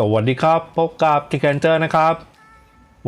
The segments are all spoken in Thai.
สวัสดีครับ พบกับทิกเกนเจอร์นะครับ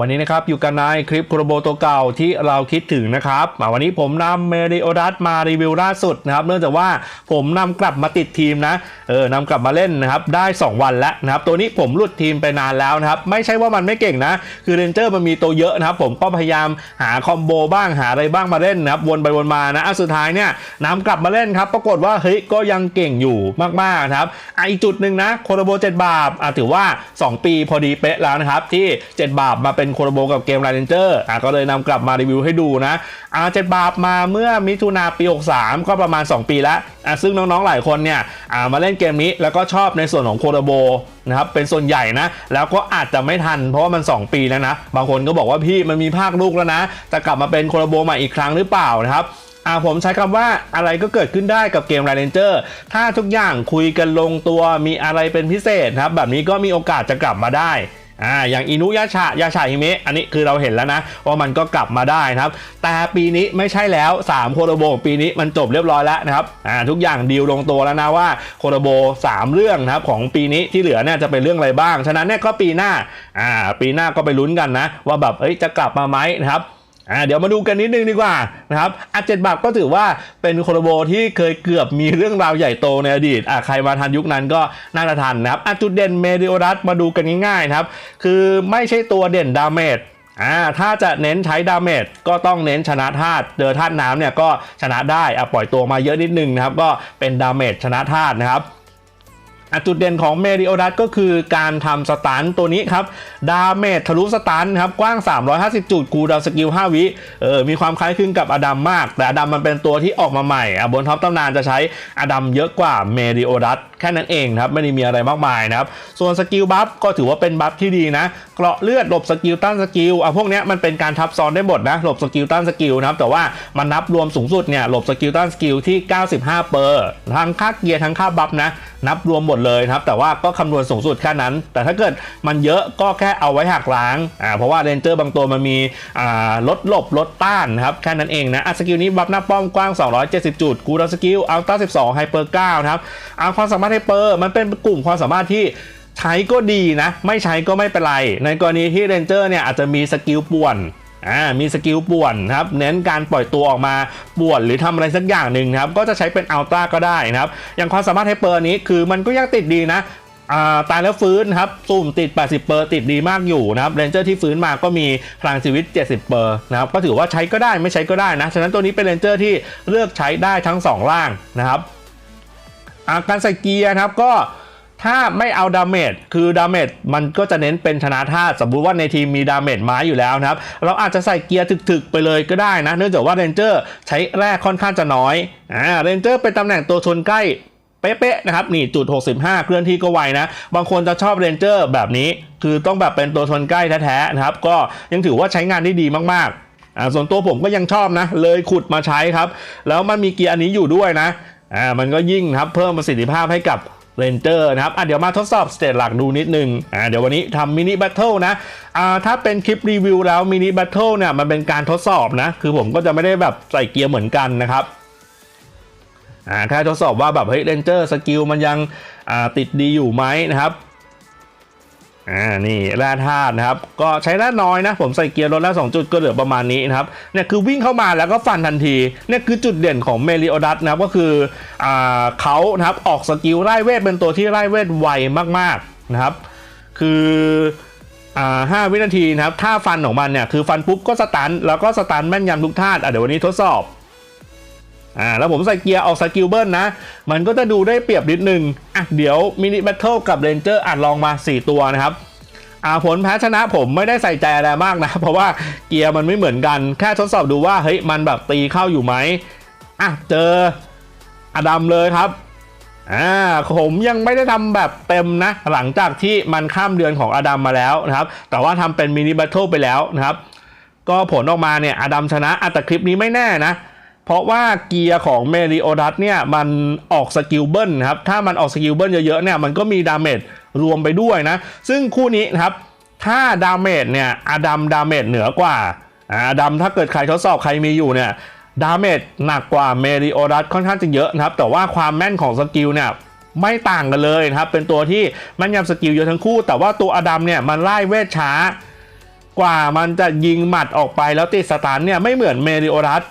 วันนี้นะครับอยู่กันในคลิปโครโบตัวเก่าที่เราคิดถึงนะครับมาวันนี้ผมนำเมริโอดัสมารีวิวล่าสุดนะครับเนื่องจากว่าผมนำกลับมาติดทีมนะเออนำกลับมาเล่นนะครับได้ 2 วันแล้วนะครับตัวนี้ผมหลุดทีมไปนานแล้วนะครับไม่ใช่ว่ามันไม่เก่งนะ คือเรนเจอร์มันมีตัวเยอะนะครับผมก็พยายามหาคอมโบบ้างหาอะไรบ้างมาเล่นนะครับวนไปวนมานะอสุดท้ายเนี่ยนำกลับมาเล่นครับปรากฏว่าเฮ้ยก็ยังเก่งอยู่มากๆนะครับอะอีกจุดหนึ่งนะโคโรโบ 7 บาทอะถือว่า 2 ปีพอดีเป๊ะแล้วนะครับที่ 7 บาทมาเป็นโคโรโบกับเกมไรเรนเจอร์อะก็เลยนำกลับมารีวิวให้ดูนะอะ7บาทมาเมื่อมิถุนาปี 63 ก็ประมาณ 2 ปีแล้วอะซึ่งน้องๆหลายคนเนี่ยอะมาเล่นเกมนี้แล้วก็ชอบในส่วนของโคโรโบนะครับเป็นส่วนใหญ่นะ แล้วก็อาจจะไม่ทันเพราะว่ามัน 2 ปีแล้วนะ บางคนก็บอกว่าพี่มันมีภาคลูกแล้วนะ จะกลับมาเป็นโคโรโบใหม่อีกครั้งหรือเปล่านะครับอ่าผมใช้คำว่าอะไรก็เกิดขึ้นได้กับเกม r รเ n นเจอร์ถ้าทุกอย่างคุยกันลงตัวมีอะไรเป็นพิเศษครับ แบบนี้ก็มีโอกาสจะกลับมาได้ อ่าอย่างอินุยาชะยาชาฮิเมะอันนี้คือเราเห็นแล้วนะว่ามันก็กลับมาได้นะครับ แต่ปีนี้ไม่ใช่แล้ว3โคโรโบปีนี้มันจบเรียบร้อยแล้วนะครับอ่าทุกอย่างดีลลงตัวแล้วนะว่าโคโรโบ 3 เรื่องนะครับของปีนี้ที่เหลือเนี่ยจะเป็นเรื่องอะไรบ้าง ฉะนั้นเนี่ยก็ปีหน้าอ่าปีหน้าก็ไปลุ้นกันนะ ว่าแบบเอ้ยจะกลับมาไหมนะครับ อ่าเดี๋ยวมาดูกันนิดนึงดีกว่านะครับอะเจ็ดบาทก็ถือว่าเป็นโคโรโบที่เคยเกือบมีเรื่องราวใหญ่โตในอดีตอะใครมาทันยุคนั้นก็น่าจะทันนะครับอะจุดเด่นเมดิโอรัสมาดูกันง่ายๆนะครับ คือไม่ใช่ตัวเด่นดาเมจอ่าถ้าจะเน้นใช้ดาเมจก็ต้องเน้นชนะธาตุเจอธาตุน้ำเนี่ยก็ชนะได้อะปล่อยตัวมาเยอะนิดนึงนะครับ ก็เป็นดาเมจชนะธาตุนะครับ จุดเด่นของเมริโอดัสก็คือการทำสตันตัวนี้ครับ ดาเมจทะลุสตันครับ กว้าง 350 จุดคูดาวสกิล 5 วิเออมีความคล้ายคลึงกับอดัมมาก แต่อดัมมันเป็นตัวที่ออกมาใหม่อะบนท็อปตำนานจะใช้อดัมเยอะกว่าเมริโอดัสแค่นั้นเองครับ ไม่ได้มีอะไรมากมายนะครับ ส่วนสกิลบัฟก็ถือว่าเป็นบัฟที่ดีนะเกราะเลือดหลบสกิลต้านสกิลอะพวกนี้มันเป็นการทับซ้อนได้หมดนะหลบสกิลต้านสกิลนะครับแต่ว่ามันนับรวมสูงสุดเนี่ยหลบสกิลต้านสกิลที่ 95 เปอร์ทั้งค่าเกียร์ทั้งค่าบัฟนะนับรวมหมดเลยครับ แต่ว่าก็คำนวณสูงสุดแค่นั้น แต่ถ้าเกิดมันเยอะก็แค่เอาไว้หักล้างอ่าเพราะว่าเรนเจอร์บางตัวมันมีอ่าลดหลบลดต้านครับแค่นั้นเองนะอะสกิลนี้บัฟหน้าป้อมกว้าง 270 จุดกูดสกิลอัลต้า12ไฮเปอร์9ครับอ่าความสามารถไฮเปอร์มันเป็นกลุ่มความสามารถที่ใช้ก็ดีนะ ไม่ใช้ก็ไม่เป็นไร ในกรณีที่เรนเจอร์เนี่ยอาจจะมีสกิลป่วน อ่ามีสกิลป่วนครับเน้นการปล่อยตัวออกมาป่วนหรือทำอะไรสักอย่างหนึ่งครับก็จะใช้เป็นอัลตร้าก็ได้นะครับอย่างความสามารถไฮเปอร์นี้คือมันก็ยังติดดีนะาตายแล้วฟื้นครับสุ่มติด 80 เปอร์ติดดีมากอยู่นะครับเรนเจอร์ที่ฟื้นมาก็มีพลังชีวิต 70 เปอร์นะครับก็ถือว่าใช้ก็ได้ไม่ใช้ก็ได้นะ ฉะนั้นตัวนี้เป็นเรนเจอร์ที่เลือกใช้ได้ทั้งสองร่างนะครับาการใส่เกียร์นะครับก็ ถ้าไม่เอาดาเมจคือดาเมจมันก็จะเน้นเป็นชนะธาตุสมมุติว่าในทีมมีดาเมจไม้อยู่แล้วนะครับ เราอาจจะใส่เกียร์ถึกๆ ไปเลยก็ได้นะ เนื่องจากว่าเรนเจอร์ใช้แร่ค่อนข้างจะน้อยอ่าเรนเจอร์เป็นตำแหน่งตัวชนใกล้เป๊ะๆนะครับนี่จุด 65 เคลื่อนที่ก็ไวนะ บางคนจะชอบเรนเจอร์แบบนี้ คือต้องแบบเป็นตัวชนใกล้แท้ๆนะครับ ก็ยังถือว่าใช้งานได้ดีมากๆอ่าส่วนตัวผมก็ยังชอบนะ เลยขุดมาใช้ครับ แล้วมันมีเกียร์อันนี้อยู่ด้วยนะอ่ามันก็ยิ่งครับเพิ่มประสิทธิภาพให้กับ เรนเจอร์นะครับอะเดี๋ยวมาทดสอบสเตตหลักดูนิดนึงอ่าเดี๋ยววันนี้ทำมินิแบทเทิลนะอ่าถ้าเป็นคลิปรีวิวแล้วมินิแบทเทิลเนี่ยมันเป็นการทดสอบนะ คือผมก็จะไม่ได้แบบใส่เกียร์เหมือนกันนะครับอ่าแค่ทดสอบว่าแบบเฮ้ยเรนเจอร์สกิลมันยังอ่าติดดีอยู่ไหมนะครับ อ่านี่แร่ธาตุนะครับ ก็ใช้แร่น้อยนะ ผมใส่เกียร์ลดแล้ว2จุดก็เหลือประมาณนี้นะครับเนี่ยคือวิ่งเข้ามาแล้วก็ฟันทันทีเนี่ยคือจุดเด่นของเมลิโอดัสนะครับก็คืออ่าเขานะครับออกสกิลไล่เวทเป็นตัวที่ไล่เวทไวมากๆนะครับ คืออ่าห้าวินาทีนะครับถ้าฟันของมันเนี่ยคือฟันปุ๊บก็สตันแล้วก็สตันแม่นยำทุกท่าตุอะเดี๋ยววันนี้ทดสอบ อ่าแล้วผมใส่เกียร์ออกสกิลเบิลนะ มันก็จะดูได้เปรียบนิดนึงอะเดี๋ยวมินิแบทเทิลกับเรนเจอร์อาจลองมา 4 ตัวนะครับอ่าผลแพ้ชนะผมไม่ได้ใส่ใจอะไรมากนะ เพราะว่าเกียร์มันไม่เหมือนกัน แค่ทดสอบดูว่าเฮ้ยมันแบบตีเข้าอยู่ไหมอะเจออดัมเลยครับอ่าผมยังไม่ได้ทำแบบเต็มนะ หลังจากที่มันข้ามเดือนของอดัมมาแล้วนะครับ แต่ว่าทำเป็นมินิแบทเทิลไปแล้วนะครับ ก็ผลออกมาเนี่ยอดัมชนะอะแต่คลิปนี้ไม่แน่นะ เพราะว่าเกียร์ของเมริโอดัสเนี่ยมันออกสกิลเบิลนครับ ถ้ามันออกสกิลเบิลเยอะๆเนี่ยมันก็มีดาเมจรวมไปด้วยนะ ซึ่งคู่นี้นะครับ ถ้าดาเมจเนี่ยอดัมดาเมจเหนือกว่าอาดัมถ้าเกิดใครทดสอบใครมีอยู่เนี่ยดาเมจหนักกว่าเมริโอดัสค่อนข้างจะเยอะนะครับ แต่ว่าความแม่นของสกิลเนี่ยไม่ต่างกันเลยนะครับ เป็นตัวที่แมันยำสกิลเยอะทั้งคู่ แต่ว่าตัวอดัมเนี่ยมันไล่เวทช้ากว่ามันจะยิงหมัดออกไปแล้วติดสตันเนี่ยไม่เหมือนเมริโอรัส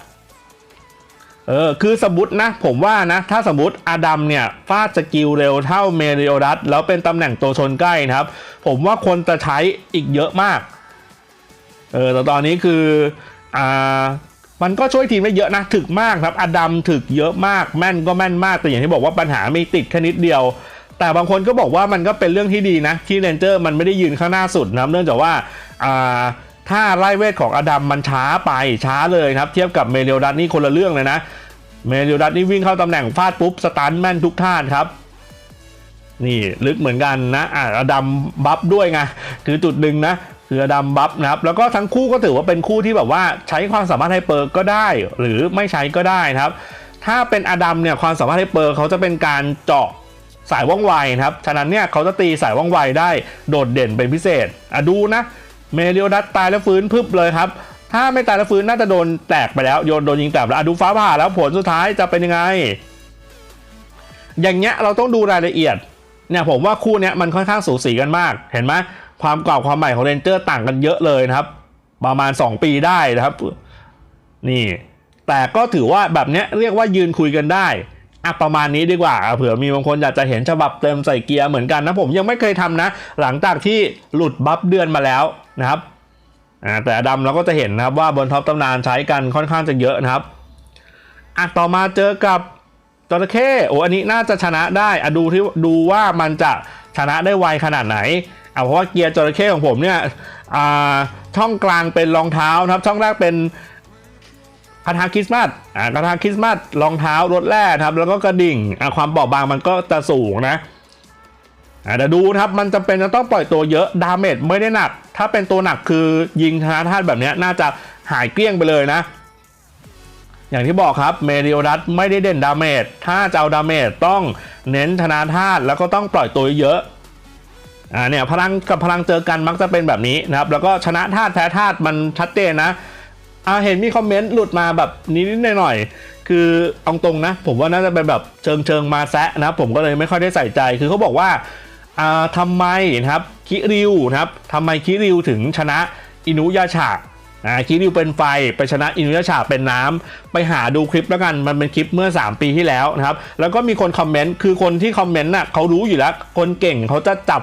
เออคือสมมตินะ ผมว่านะ ถ้าสมมติอดัมเนี่ยฟาดสกิลเร็วเท่าเมริโอรัสแล้วเป็นตำแหน่งตัวชนใกล้นะครับ ผมว่าคนจะใช้อีกเยอะมาก เออแต่ตอนนี้คืออ่ามันก็ช่วยทีมได้เยอะนะ ถึกมากครับอดัมถึกเยอะมากแม่นก็แม่นมาก แต่อย่างที่บอกว่าปัญหาไม่ติดแค่นิดเดียว แต่บางคนก็บอกว่ามันก็เป็นเรื่องที่ดีนะ ที่เรนเจอร์มันไม่ได้ยืนข้างหน้าสุดนะเนื่องจากว่าอ่า ถ้าไล่เวทของอดัมมันช้าไปช้าเลยครับ เทียบกับเมเรียดัตนี่คนละเรื่องเลยนะ เมเรียดัตนี่วิ่งเข้าตำแหน่งฟาดปุ๊บสตันแม่นทุกท่านครับนี่ลึกเหมือนกันนะอ่าอดัมบัฟด้วยไงคือจุดหนึ่งนะคืออดัมบัฟนะครับแล้วก็ทั้งคู่ก็ถือว่าเป็นคู่ที่แบบว่าใช้ความสามารถไฮเปอร์ก็ได้ หรือไม่ใช้ก็ได้นะครับ ถ้าเป็นอดัมเนี่ยความสามารถไฮเปอร์เขาจะเป็นการเจาะสายว่องไวนะครับฉะนั้นเนี่ยเขาจะตีสายว่องไวได้โดดเด่นเป็นพิเศษอะดูนะ เมเรียดัตตายแล้วฟื้นพึบเลยครับถ้าไม่ตายแล้วฟื้นน่าจะโดนแตกไปแล้วโยนโดนยิงแตกแล้วดูฟ้าผ่าแล้วผลสุดท้ายจะเป็นยังไง อย่างเงี้ยเราต้องดูรายละเอียดเนี่ยผมว่าคู่เนี้ยมันค่อนข้างสูสีกันมาก เห็นไหมความเก่าความใหม่ของเรนเจอร์ต่างกันเยอะเลยนะครับ ประมาณ 2 ปีได้นะครับ นี่ แต่ก็ถือว่าแบบเนี้ยเรียกว่ายืนคุยกันได้อะประมาณนี้ดีกว่าเผื่อมีบางคนอยากจะเห็นฉบับเต็มใส่เกียร์เหมือนกันนะผมยังไม่เคยทำนะ หลังจากที่หลุดบัฟเดือนมาแล้ว นะครับแต่ดำเราก็จะเห็นนะครับว่าบนท็อปตำนานใช้กันค่อนข้างจะเยอะนะครับอะต่อมาเจอกับจระเข้โอ้อันนี้น่าจะชนะได้อะดูที่ดูว่ามันจะชนะได้ไวขนาดไหนเอาเพราะว่าเกียร์จระเข้ของผมเนี่ยอ่าช่องกลางเป็นรองเท้านะครับ ช่องแรกเป็นคาถาคริสต์มาสอ่าคาถาคริสต์มาสรองเท้ารถแรกครับ แล้วก็กระดิ่งอ่าความเบาบางมันก็จะสูงนะ เดี๋ยวดูนะครับมันจำเป็นจะต้องปล่อยตัวเยอะดาเมจไม่ได้หนัก ถ้าเป็นตัวหนักคือยิงธนาธาตุแบบนี้น่าจะหายเกลี้ยงไปเลยนะ อย่างที่บอกครับเมริโอดัสไม่ได้เด่นดาเมจถ้าจะเอาดาเมจต้องเน้นธนาธาตุแล้วก็ต้องปล่อยตัวเยอะอ่าเนี่ยพลังกับพลังเจอกันมักจะเป็นแบบนี้นะครับแล้วก็ชนะธาตุแพ้ธาตุมันชัดเจนนะอ่าเห็นมีคอมเมนต์หลุดมาแบบนิดๆหน่อยๆคือเอาตรงนะ ผมว่าน่าจะเป็นแบบเชิงเชิงมาแซะนะผมก็เลยไม่ค่อยได้ใส่ใจคือเขาบอกว่า ทำไมนะครับคิริวนะครับทำไมคิริวถึงชนะอินุยาชาอ่าคิริวเป็นไฟไปชนะอินุยาชาเป็นน้ำไปหาดูคลิปแล้วกันมันเป็นคลิปเมื่อ 3 ปีที่แล้วนะครับ แล้วก็มีคนคอมเมนต์คือคนที่คอมเมนต์น่ะเขารู้อยู่แล้ว คนเก่งเขาจะจับ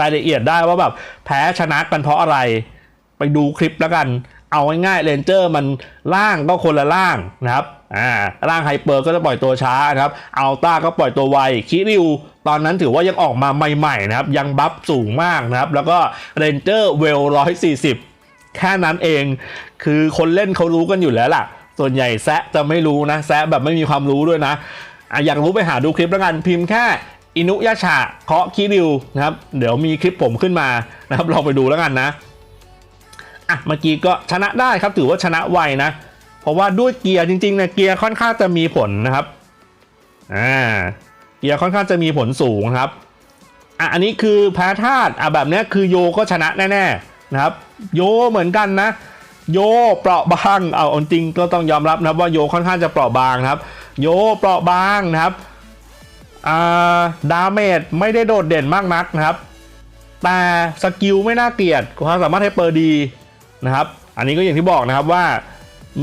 รายละเอียดได้ว่าแบบแพ้ชนะกันเพราะอะไร ไปดูคลิปแล้วกัน เอาง่ายๆเรนเจอร์มันล่างก็คนละล่างนะครับอ่าล่างไฮเปอร์ก็จะปล่อยตัวช้านะครับอัลต้าก็ปล่อยตัวไวคิริว ตอนนั้นถือว่ายังออกมาใหม่ๆนะครับ ยังบัฟสูงมากนะครับ แล้วก็เรนเจอร์เวลร้อยสี่สิบแค่นั้นเอง คือคนเล่นเขารู้กันอยู่แล้วล่ะ ส่วนใหญ่แซะจะไม่รู้นะแซะแบบไม่มีความรู้ด้วยนะอะอยากรู้ไปหาดูคลิปแล้วกันพิมพ์แค่อินุยาชาเคาะคิริวนะครับ เดี๋ยวมีคลิปผมขึ้นมานะครับลองไปดูแล้วกันนะ อะเมื่อกี้ก็ชนะได้ครับถือว่าชนะไวนะ เพราะว่าด้วยเกียร์จริงๆเนี่ยเกียร์ค่อนข้างจะมีผลนะครับอ่าเกียร์ค่อนข้างจะมีผลสูงครับอะอันนี้คือแพ้ธาตุอะแบบเนี้ยคือโยก็ชนะแน่ๆนะครับ โยเหมือนกันนะ โยเปราะบางเอาจริงก็ต้องยอมรับนะว่าโยค่อนข้างจะเปราะบางครับ โยเปราะบางนะครับอ่าดาเมจไม่ได้โดดเด่นมากนักนะครับแต่สกิลไม่น่าเกลียดความสามารถให้เปิดดี นะครับ อันนี้ก็อย่างที่บอกนะครับว่า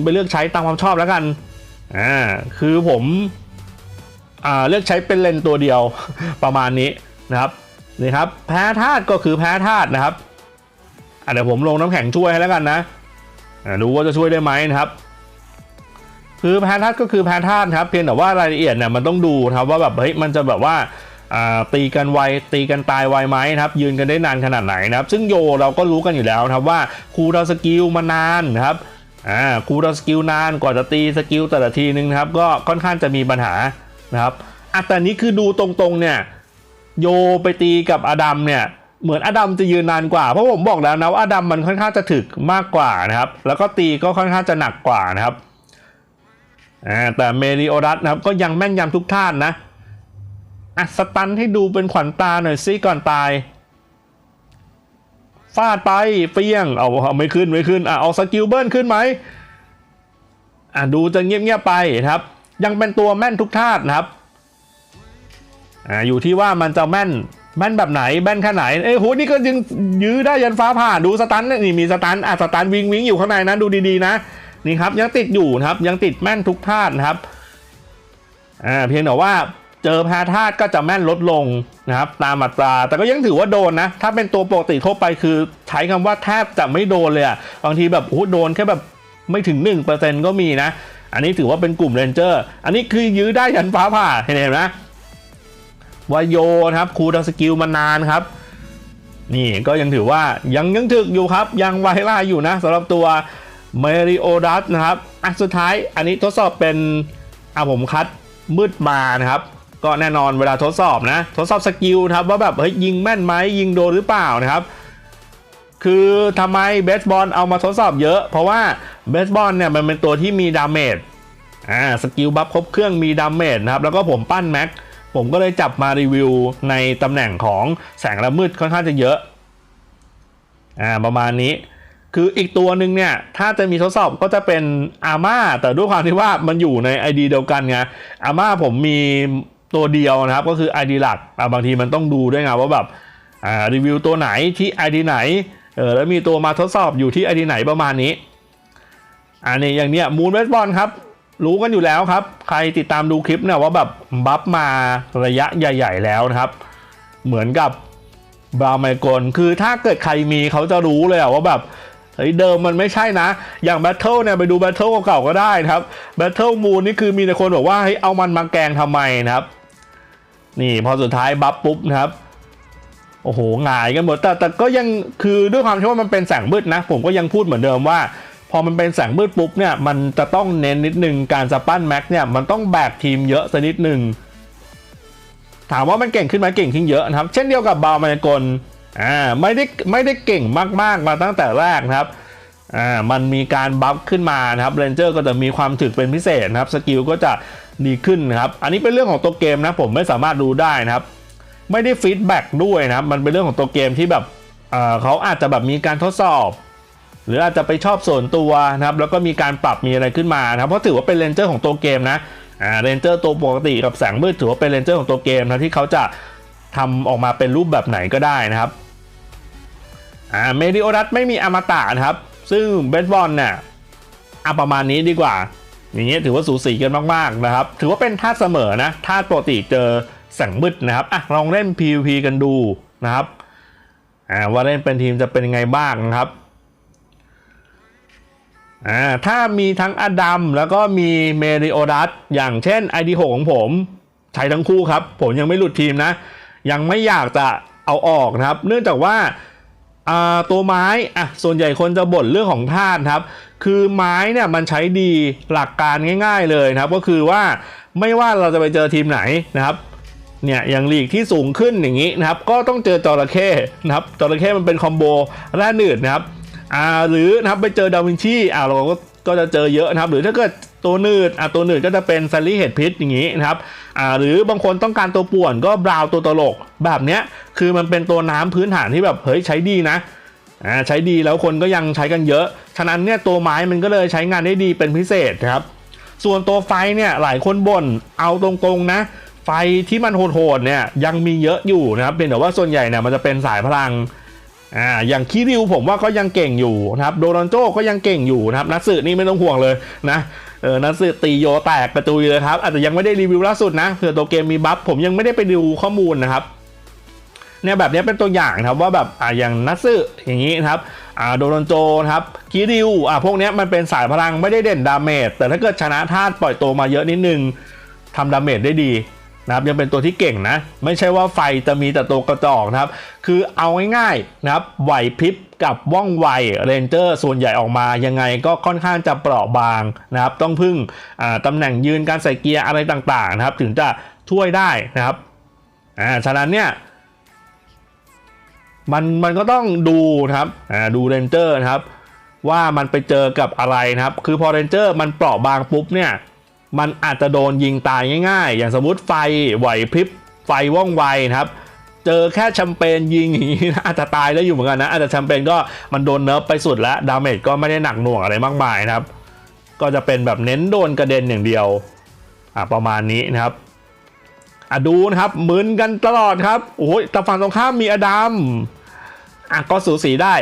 ไปเลือกใช้ตามความชอบแล้วกัน อ่า คือผมอ่าเลือกใช้เป็นเลนตัวเดียว ประมาณนี้นะครับนี่ครับ แพ้ธาตุก็คือแพ้ธาตุนะครับเดี๋ยวผมลงน้ำแข็งช่วยให้แล้วกันนะอะดูว่าจะช่วยได้ไหมนะครับ คือแพ้ธาตุก็คือแพ้ธาตุครับ เพียงแต่ว่ารายละเอียดเนี่ยมันต้องดูครับว่าแบบเฮ้ยมันจะแบบว่า ตีกันไวตีกันตายไวไหมนะครับยืนกันได้นานขนาดไหนนะครับ ซึ่งโยเราก็รู้กันอยู่แล้วนะครับว่าครูเราสกิลมานานนะครับอ่าครูเราสกิลนานกว่าจะตีสกิลแต่ละทีนึงนะครับก็ค่อนข้างจะมีปัญหานะครับอะแต่นี้คือดูตรงๆเนี่ยโยไปตีกับอดัมเนี่ยเหมือนอดัมจะยืนนานกว่าเพราะผมบอกแล้วนะว่าอดัมมันค่อนข้างจะถึกมากกว่านะครับ แล้วก็ตีก็ค่อนข้างจะหนักกว่านะครับแต่เมริโอรัสนะครับก็ยังแม่นยำทุกท่านนะ อะสตันให้ดูเป็นขวัญตาหน่อยซิก่อนตาย ฟาดไปเปี้ยง เอาเอาไม่ขึ้นไม่ขึ้นอะเอาสกิลเบิลขึ้นไหมอะดูจะเงียบๆไปครับ ยังเป็นตัวแม่นทุกท่านนะครับอ่าอยู่ที่ว่ามันจะแม่นแม่นแบบไหนแม่นแค่ไหนเอ้ยโหนี่ก็ยังยื้อได้ยันฟ้าผ่าดูสตันนี่มีสตันอะสตันวิงวิงอยู่ข้างในนะดูดีๆนะนี่ครับยังติดอยู่นะครับ ยังติดแม่นทุกธาตุนะครับอ่าเพียงแต่ว่า เจอแพ้ธาตุก็จะแม่นลดลงนะครับตามอัตรา แต่ก็ยังถือว่าโดนนะ ถ้าเป็นตัวปกติทั่วไปคือใช้คำว่าแทบจะไม่โดนเลยอะบางทีแบบโอ้โดนแค่แบบไม่ถึง 1%ก็มีนะ อันนี้ถือว่าเป็นกลุ่มเรนเจอร์ อันนี้คือยื้อได้ยันฟ้าผ่าเห็นไหมวายโยนะครับครูดัสกิลมานานครับ นี่ก็ยังถือว่ายังยังถึกอยู่ครับ ยังไวล่าอยู่นะสำหรับตัวเมริโอดัสนะครับอะสุดท้ายอันนี้ทดสอบเป็นอะผมคัดมืดมานะครับ ก็แน่นอนเวลาทดสอบนะ ทดสอบสกิลครับว่าแบบเฮ้ยยิงแม่นไหมยิงโดนหรือเปล่านะครับคือทำไมเบสบอลเอามาทดสอบเยอะ เพราะว่าเบสบอลเนี่ยมันเป็นตัวที่มีดาเมจอ่าสกิลบัฟครบเครื่องมีดาเมจนะครับแล้วก็ผมปั้นแม็กผมก็เลยจับมารีวิวในตำแหน่งของแสงละมืดค่อนข้างจะเยอะอ่าประมาณนี้คืออีกตัวหนึ่งเนี่ยถ้าจะมีทดสอบก็จะเป็นอาม่าแต่ด้วยความที่ว่ามันอยู่ใน ID เดียวกันไงอาม่าผมมี ตัวเดียวนะครับ ก็คือ ID หลักบางทีมันต้องดูด้วยไงว่าแบบรีวิวตัวไหนที่ ID ไหนเออแล้วมีตัวมาทดสอบอยู่ที่ ID ไหนประมาณนี้อันนี้อย่างเนี้ยมูนเวสบอลครับ รู้กันอยู่แล้วครับ ใครติดตามดูคลิปเนี่ยว่าแบบบัฟมาระยะใหญ่ ๆ แล้วนะครับ เหมือนกับบราวไมโกลคือถ้าเกิดใครมีเขาจะรู้เลยอะว่าแบบเฮ้ยเดิมมันไม่ใช่นะ อย่างแบทเทิลเนี่ยไปดูแบทเทิลเก่าๆก็ได้นะครับแบทเทิลมูนนี่คือมีแต่คนบอกว่าเฮ้ยเอามันมาแกงทำไมนะครับ นี่พอสุดท้ายบัฟปุ๊บนะครับโอ้โหหงายกันหมดแต่แต่ก็ยังคือด้วยความที่ว่ามันเป็นแสงมืดนะ ผมก็ยังพูดเหมือนเดิมว่า พอมันเป็นแสงมืดปุ๊บเนี่ยมันจะต้องเน้นนิดนึงการจะปั้นแม็กเนี่ยมันต้องแบกทีมเยอะสักนิดนึงถามว่ามันเก่งขึ้นไหมเก่งขึ้นเยอะนะครับ เช่นเดียวกับบาวมายากลอ่าไม่ได้ไม่ได้เก่งมากๆมาตั้งแต่แรกนะครับอ่ามันมีการบัฟขึ้นมานะครับเรนเจอร์ก็จะมีความถึกเป็นพิเศษนะครับสกิลก็จะ ดีขึ้นนะครับ อันนี้เป็นเรื่องของตัวเกมนะผมไม่สามารถรู้ได้นะครับ ไม่ได้ฟีดแบ็กด้วยนะครับ มันเป็นเรื่องของตัวเกมที่แบบเเขาอาจจะแบบมีการทดสอบ หรืออาจจะไปชอบส่วนตัวนะครับ แล้วก็มีการปรับมีอะไรขึ้นมานะครับ เพราะถือว่าเป็นเรนเจอร์ของตัวเกมนะเรนเจอร์ตัวปกติกับแสงมืดถือว่าเป็นเรนเจอร์ของตัวเกมนะที่เขาจะทำออกมาเป็นรูปแบบไหนก็ได้นะครับอ่าเมดิโอรัสไม่มีอมตะนะครับ ซึ่งเบสบอลเนี่ยอะประมาณนี้ดีกว่า อย่างเงี้ยถือว่าสูสีกันมากๆนะครับ ถือว่าเป็นธาเสมอนะธาปกติเจอแสงมืดนะครับอะลองเล่น PVP กันดูนะครับอ่าว่าเล่นเป็นทีมจะเป็นยังไงบ้างนะครับอ่าถ้ามีทั้งอดัมแล้วก็มีเมริโอดัสอย่างเช่น ID6 ของผมใช้ทั้งคู่ครับ ผมยังไม่หลุดทีมนะ ยังไม่อยากจะเอาออกนะครับ เนื่องจากว่าอ่าตัวไม้อะส่วนใหญ่คนจะบ่นเรื่องของธาตุครับ คือไม้เนี่ยมันใช้ดีหลักการง่าย ๆเลยนะครับ ก็คือว่าไม่ว่าเราจะไปเจอทีมไหนนะครับเนี่ยอย่างลีกที่สูงขึ้นอย่างนี้นะครับ ก็ต้องเจอจระเข้นะครับจระเข้มันเป็นคอมโบแร่หนืดนะครับอ่าหรือนะครับไปเจอดาวินชีอ่าเราก็ก็จะเจอเยอะนะครับ หรือถ้าเกิดตัวหนืดอ่าตัวหนืดก็จะเป็นซารีเห็ดพิษอย่างนี้นะครับอ่าหรือบางคนต้องการตัวป่วนก็บราวตัวตลกแบบเนี้ยคือมันเป็นตัวน้ำพื้นฐานที่แบบเฮ้ยใช้ดีนะ อ่าใช้ดีแล้วคนก็ยังใช้กันเยอะ ฉะนั้นเนี่ยตัวไม้มันก็เลยใช้งานได้ดีเป็นพิเศษครับ ส่วนตัวไฟเนี่ยหลายคนบ่นเอาตรงๆนะ ไฟที่มันโหดๆเนี่ยยังมีเยอะอยู่นะครับเป็นแต่ว่าส่วนใหญ่เนี่ยมันจะเป็นสายพลังอ่าอย่างคิริวผมว่าก็ยังเก่งอยู่นะครับโดรอนโจก็ยังเก่งอยู่นะครับนัสึนี่ไม่ต้องห่วงเลยนะเออนัทสึตีโยแตกกระจุยเลยครับอาจจะยังไม่ได้รีวิวล่าสุดนะเผื่อตัวเกมมีบัฟผมยังไม่ได้ไปดูข้อมูลนะครับ เนี่ยแบบนี้เป็นตัวอย่างนะครับว่าแบบอ่าอย่างนัทสึอย่างนี้นะครับอ่าโดรนโจนะครับคิริวอ่าพวกนี้มันเป็นสายพลังไม่ได้เด่นดาเมจแต่ถ้าเกิดชนะธาตุปล่อยตัวมาเยอะนิดนึงทำดาเมจได้ดีนะครับยังเป็นตัวที่เก่งนะ ไม่ใช่ว่าไฟจะมีแต่ตัวกระจอกนะครับ คือเอาง่ายๆนะครับไหวพริบกับว่องไวเรนเจอร์ส่วนใหญ่ออกมายังไงก็ค่อนข้างจะเปราะบางนะครับ ต้องพึ่งตำแหน่งยืนการใส่เกียร์อะไรต่างๆนะครับ ถึงจะช่วยได้นะครับอ่าฉะนั้นเนี่ย มันมันก็ต้องดูนะครับอ่าดูเรนเจอร์นะครับว่ามันไปเจอกับอะไรนะครับ คือพอเรนเจอร์มันเปราะบางปุ๊บเนี่ยมันอาจจะโดนยิงตายง่าย ๆ อย่างสมมติไฟไหวพริบไฟว่องไวนะครับ เจอแค่แชมเปญยิงอย่างนี้นะอาจจะตายได้อยู่เหมือนกันนะอาจจะแชมเปญก็มันโดนเนิร์ฟไปสุดแล้วดาเมจก็ไม่ได้หนักหน่วงอะไรมากมายนะครับ ก็จะเป็นแบบเน้นโดนกระเด็นอย่างเดียวอะประมาณนี้นะครับ อะดูนะครับมึนกันตลอดครับโอ้ยแต่ฝั่งตรงข้ามมีอดัมอะก็สูสีได้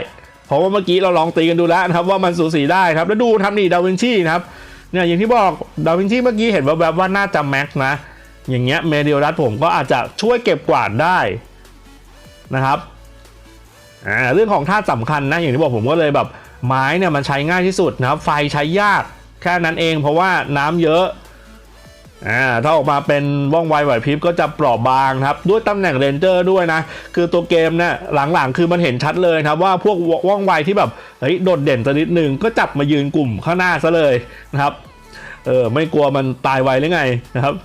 เพราะว่าเมื่อกี้เราลองตีกันดูแล้วนะครับว่ามันสูสีได้ครับ แล้วดูทำนี่ดาวินชีนะครับเนี่ยอย่างที่บอกดาวินชีเมื่อกี้เห็นว่าแบบว่าน่าจะแม็กซ์นะ อย่างเงี้ยเมเดียรัตผมก็อาจจะช่วยเก็บกวาดได้นะครับอ่าเรื่องของธาตุสำคัญนะอย่างที่บอกผมก็เลยแบบไม้เนี่ยมันใช้ง่ายที่สุดนะครับ ไฟใช้ยากแค่นั้นเองเพราะว่าน้ำเยอะ อ่าถ้าออกมาเป็นว่องไวไหวพริบก็จะเปราะบางครับ ด้วยตำแหน่งเรนเจอร์ด้วยนะ คือตัวเกมเนี่ยหลังๆ คือมันเห็นชัดเลยครับว่าพวกว่องไวที่แบบเฮ้ยโดดเด่นสักนิดหนึ่งก็จับมายืนกลุ่มข้างหน้าซะเลยนะครับเออไม่กลัวมันตายไวหรือไงนะครับ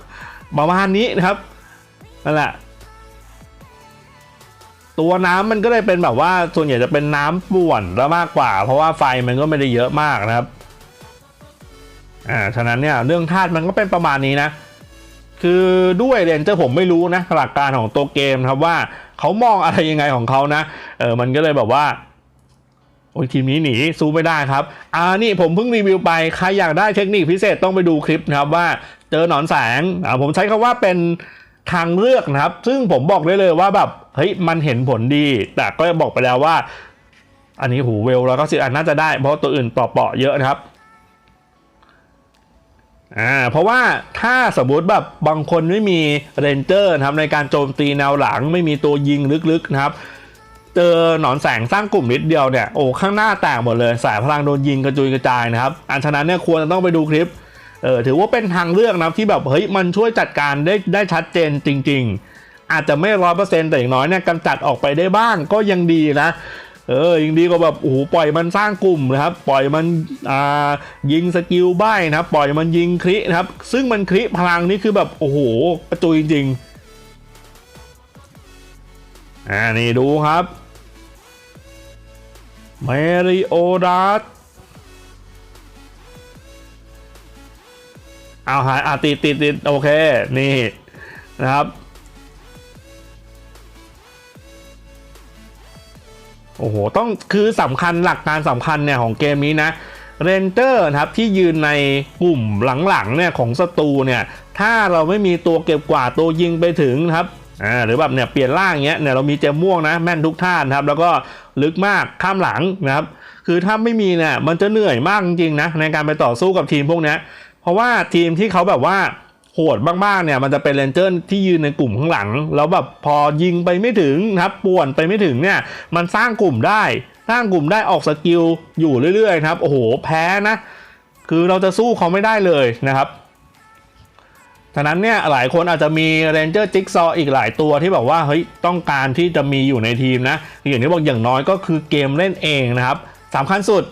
ประมาณนี้นะครับนั่นแหละตัวน้ำมันก็เลยเป็นแบบว่าส่วนใหญ่จะเป็นน้ำป่วนแล้วมากกว่า เพราะว่าไฟมันก็ไม่ได้เยอะมากนะครับ อ่าฉะนั้นเนี่ยเรื่องธาตุมันก็เป็นประมาณนี้นะ คือด้วยเรนเจอร์ผมไม่รู้นะหลักการของตัวเกมครับว่าเขามองอะไรยังไงของเขานะเออมันก็เลยแบบว่าโอ้ยทีมนี้หนีสู้ไม่ได้ครับ อ่านี่ผมเพิ่งรีวิวไป ใครอยากได้เทคนิคพิเศษต้องไปดูคลิปนะครับว่าเจอหนอนแสงอ่าผมใช้คำว่าเป็นทางเลือกนะครับ ซึ่งผมบอกได้เลยว่าแบบเฮ้ยมันเห็นผลดี แต่ก็บอกไปแล้วว่า อันนี้หูเวลแล้วก็สิอันน่าจะได้เพราะตัวอื่นเปราะๆเยอะนะครับ อ่าเพราะว่าถ้าสมมุติแบบบางคนไม่มีเรนเจอร์นะครับในการโจมตีแนวหลังไม่มีตัวยิงลึกๆนะครับเจอหนอนแสงสร้างกลุ่มนิดเดียวเนี่ยโอ้ข้างหน้าแตกหมดเลย สายพลังโดนยิงกระจุยกระจายนะครับอันฉะนั้นเนี่ยควรจะต้องไปดูคลิปเออถือว่าเป็นทางเลือกนะที่แบบเฮ้ยมันช่วยจัดการได้ได้ชัดเจนจริง ๆ อาจจะไม่ร้อยเปอร์เซ็นต์แต่อย่างน้อยเนี่ยกำจัดออกไปได้บ้างก็ยังดีนะ เออยังดีกว่าแบบโอ้โหปล่อยมันสร้างกลุ่มนะครับ ปล่อยมันอ่ายิงสกิลใบ้นะครับ ปล่อยมันยิงครินะครับ ซึ่งมันคริพลังนี่คือแบบโอ้โหกระจุยจริงอ่านี่ดูครับเมริโอดัสเอาหายอะติดติดติดโอเค นี่นะครับ โอ้โห ต้องคือสำคัญหลักการสำคัญเนี่ยของเกมนี้นะเรนเจอร์นะครับที่ยืนในกลุ่มหลังๆเนี่ยของศัตรูเนี่ยถ้าเราไม่มีตัวเก็บกว่าตัวยิงไปถึงครับอ่าหรือแบบเนี่ยเปลี่ยนร่างเงี้ยเนี่ยเรามีเจมม่วงนะแม่นทุกท่านครับแล้วก็ลึกมากข้ามหลังนะครับคือถ้าไม่มีเนี่ยมันจะเหนื่อยมากจริงๆนะในการไปต่อสู้กับทีมพวกเนี้ยเพราะว่าทีมที่เขาแบบว่า โหดมากๆเนี่ยมันจะเป็นเรนเจอร์ที่ยืนในกลุ่มข้างหลัง แล้วแบบพอยิงไปไม่ถึงนะครับป่วนไปไม่ถึงเนี่ยมันสร้างกลุ่มได้สร้างกลุ่มได้ออกสกิลอยู่เรื่อยๆนะครับโอ้โหแพ้นะคือเราจะสู้เขาไม่ได้เลยนะครับฉะนั้นเนี่ยหลายคนอาจจะมีเรนเจอร์จิ๊กซออีกหลายตัวที่แบบว่าเฮ้ยต้องการที่จะมีอยู่ในทีมนะอย่างที่บอกอย่างน้อยก็คือเกมเล่นเองนะครับสำคัญสุด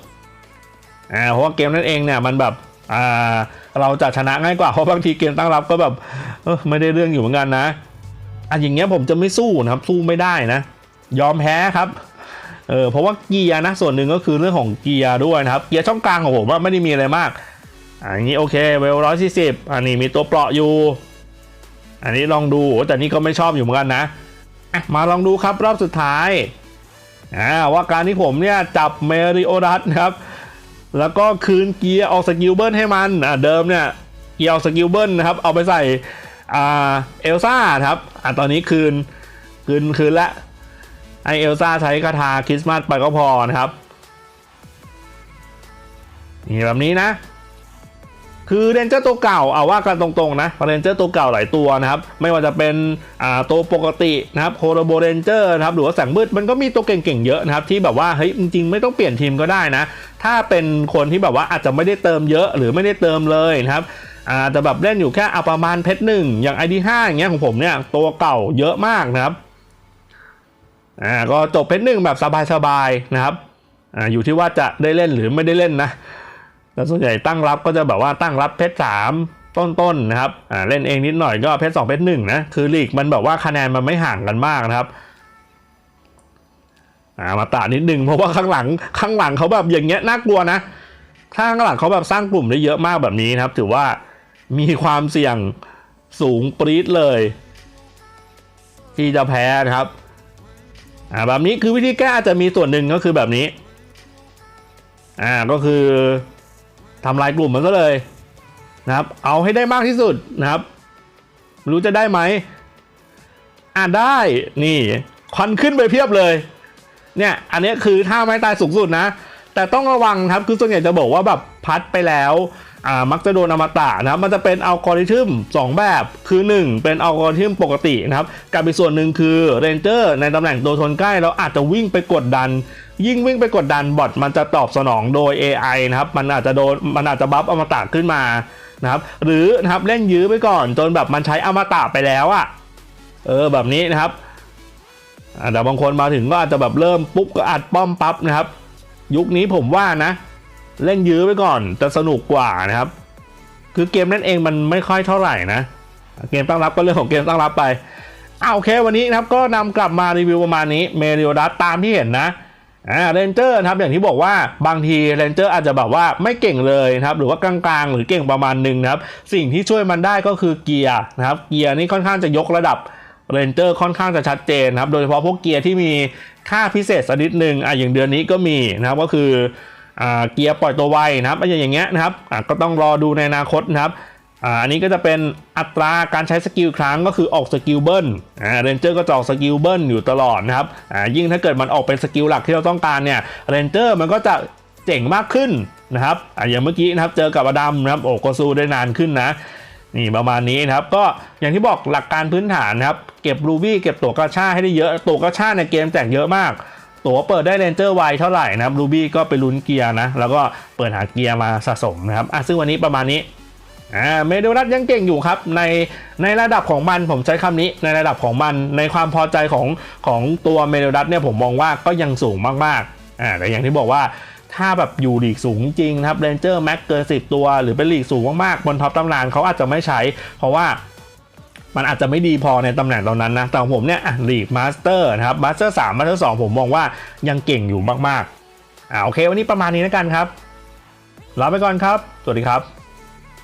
อ่าเพราะว่าเกมเล่นเองเนี่ยมันแบบ อ่าเราจะชนะง่ายกว่าเพราะบางทีเกมตั้งรับก็แบบเออไม่ได้เรื่องอยู่เหมือนกันนะอะอย่างเงี้ยผมจะไม่สู้นะครับสู้ไม่ได้นะ ยอมแพ้ครับเออเพราะว่าเกียร์นะส่วนหนึ่งก็คือเรื่องของเกียร์ด้วยนะครับเกียร์ช่องกลางของผมว่าไม่ได้มีอะไรมากอะอย่างนี้โอเคเวลร้อยสี่สิบอันนี้มีตัวเปราะอยู่ อันนี้ลองดูแต่นี่ก็ไม่ชอบอยู่เหมือนกันนะมาลองดูครับรอบสุดท้ายอ่าว่าการที่ผมเนี่ยจับเมริโอดัสนะครับ แล้วก็คืนเกียร์ออกสกิลเบิลให้มันอ่าเดิมเนี่ยเกียร์ออกสกิลเบิลนะครับเอาไปใส่อ่าเอลซ่าครับอ่าตอนนี้คืนคืนคืนละไอเอลซ่าใช้คาถาคริสต์มาสไปก็พอนะครับนี่แบบนี้นะ คือเรนเจอร์ตัวเก่าเอาว่ากันตรงๆนะเรนเจอร์ตัวเก่าหลายตัวนะครับ ไม่ว่าจะเป็นอ่าตัวปกตินะครับโคโรโบเรนเจอร์นะครับหรือว่าแสงมืดมันก็มีตัวเก่งๆเยอะนะครับที่แบบว่าเฮ้ยจริงๆไม่ต้องเปลี่ยนทีมก็ได้นะ ถ้าเป็นคนที่แบบว่าอาจจะไม่ได้เติมเยอะหรือไม่ได้เติมเลยนะครับอาจจะแบบเล่นอยู่แค่เอาประมาณเพชรหนึ่งอย่าง ID 5อย่างเงี้ยของผมเนี่ยตัวเก่าเยอะมากนะครับอ่าก็จบเพชรหนึ่งแบบสบายๆนะครับอ่าอยู่ที่ว่าจะได้เล่นหรือไม่ได้เล่นนะ แต่ส่วนใหญ่ตั้งรับก็จะแบบว่าตั้งรับเพชรสามต้นๆนะครับอ่าเล่นเองนิดหน่อยก็เพชรสองเพชรหนึ่งนะคือลีกมันแบบว่าคะแนนมันไม่ห่างกันมากนะครับอ่ามาตานิดนึงเพราะว่าข้างหลังข้างหลังเขาแบบอย่างเงี้ยน่ากลัวนะถ้าข้างหลังเขาแบบสร้างกลุ่มได้เยอะมากแบบนี้นะครับ ถือว่ามีความเสี่ยงสูงปรี๊ดเลย ที่จะแพ้นะครับอ่าแบบนี้คือวิธีแก้อาจจะมีส่วนหนึ่งก็คือแบบนี้อ่าก็คือ ทำลายกลุ่มมันก็เลยนะครับ เอาให้ได้มากที่สุดนะครับไม่รู้จะได้ไหมอ่าได้นี่ควันขึ้นไปเพียบเลย เนี่ยอันนี้คือท่าไม้ตายสูงสุดนะ แต่ต้องระวังครับคือส่วนใหญ่จะบอกว่าแบบพัดไปแล้วอ่ามักจะโดนอมตะนะครับ มันจะเป็นอัลกอริทึม2 แบบ คือ 1 เป็นอัลกอริทึมปกตินะครับ กับอีกส่วนหนึ่งคือเรนเจอร์ในตำแหน่งตัวทนใกล้แล้วอาจจะวิ่งไปกดดัน ยิ่งวิ่งไปกดดันบอทมันจะตอบสนองโดย AI นะครับ มันอาจจะโดนมันอาจจะบัฟอมตะขึ้นมานะครับ หรือนะครับเล่นยื้อไปก่อนจนแบบมันใช้อมตะไปแล้วอะเออแบบนี้นะครับแต่บางคนมาถึงก็อาจจะแบบเริ่มปุ๊บก็อัดป้อมปั๊บนะครับ ยุคนี้ผมว่านะ เล่นยื้อไปก่อนจะสนุกกว่านะครับ คือเกมนั่นเองมันไม่ค่อยเท่าไหร่นะ เกมตั้งรับก็เรื่องของเกมตั้งรับไปอ่าโอเควันนี้นะครับก็นำกลับมารีวิวประมาณนี้เมริโอดัสตามที่เห็นนะ อ่าเรนเจอร์ครับอย่างที่บอกว่าบางทีเรนเจอร์อาจจะแบบว่าไม่เก่งเลยนะครับหรือว่ากลางๆ หรือเก่งประมาณหนึ่งนะครับ สิ่งที่ช่วยมันได้ก็คือเกียร์นะครับเกียร์นี่ค่อนข้างจะยกระดับเรนเจอร์ค่อนข้างจะชัดเจนนะครับโดยเฉพาะพวกเกียร์ที่มีค่าพิเศษสักนิดหนึ่งอะอย่างเดือนนี้ก็มีนะครับก็คืออ่าเกียร์ปล่อยตัวไวนะครับอะอย่างอย่างเงี้ยนะครับอะก็ต้องรอดูในอนาคตนะครับ อันนี้ก็จะเป็นอัตราการใช้สกิลครั้งก็คือออกสกิลเบิ้ลเรนเจอร์ก็จะออกสกิลเบิ้ลอยู่ตลอดนะครับยิ่งถ้าเกิดมันออกเป็นสกิลหลักที่เราต้องการเนี่ยเรนเจอร์มันก็จะเจ๋งมากขึ้นนะครับออย่างเมื่อกี้นะครับเจอกับอดัมนะครับโอ้ก็สู้ได้นานขึ้นนะนี่ประมาณนี้นะครับก็อย่างที่บอกหลักการพื้นฐานนะครับเก็บรูบี้เก็บตัวกระชาให้ได้เยอะตัวกระชาในเกมแจกเยอะมาก ตัวเปิดได้เรนเจอร์ไวเท่าไหร่นะครับรูบี้ก็ไปลุ้นเกียร์นะแล้วก็เปิดหาเกียร์มาสะสมนะครับอะซึ่งวันนี้ประมาณนี้ อ่าเมเดลรัตยังเก่งอยู่ครับในในระดับของมันผมใช้คำนี้ในระดับของมันในความพอใจของของตัวเมเดลรัตเนี่ยผมมองว่าก็ยังสูงมากๆอ่าแต่อย่างที่บอกว่าถ้าแบบอยู่ลีกสูงจริงนะครับเรนเจอร์แม็กเกิน10ตัวหรือเป็นลีกสูงมากๆบนท็อปตำนานเขาอาจจะไม่ใช้ เพราะว่ามันอาจจะไม่ดีพอในตำแหน่งตรงนั้นนะ แต่ผมเนี่ยลีกมาสเตอร์นะครับมาสเตอร์สามมาสเตอร์สองผมมองว่ายังเก่งอยู่มากๆอ่าโอเค วันนี้ประมาณนี้แล้วกันครับลาไปก่อนครับ สวัสดีครับ